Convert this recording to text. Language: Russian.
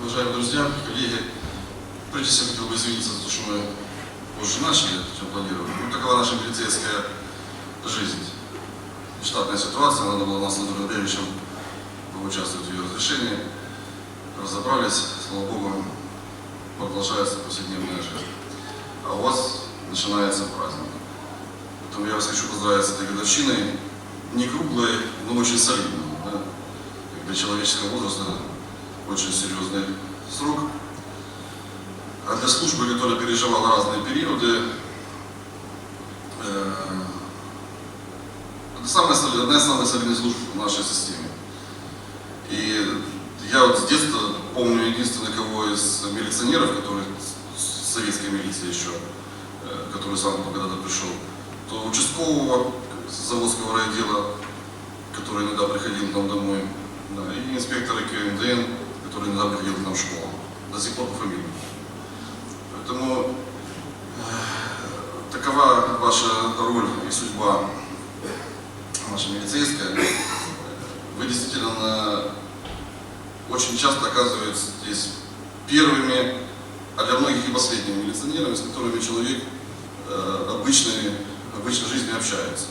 уважаемые друзья, коллеги, прежде всего хотел бы извиниться за то, что мы позже начали, чем планировали. Ну, такова наша милицейская жизнь. Штатная ситуация, надо было нас Анатолием Андреевичем поучаствовать в ее разрешении. Разобрались, слава Богу, продолжается повседневная жизнь. А у вас начинается праздник. Поэтому я вас хочу поздравить с этой годовщиной, не круглой, но очень солидной. Да? Для человеческого возраста очень серьезный срок. А для службы, которая переживала разные периоды, это самая, одна из самых солидных служб в нашей системе. И я вот с детства помню единственный кого из милиционеров, который советской милиции еще, э, который сам когда-то пришел, то участкового заводского райотдела, который иногда приходил к нам домой, да, и инспектора КМДН, нам в школу, до сих пор по фамилии. Поэтому э, такова ваша роль и судьба наша милицейская. Вы действительно очень часто оказываетесь первыми, а для многих и последними милиционерами, с которыми человек э, обычной, обычной жизни общается.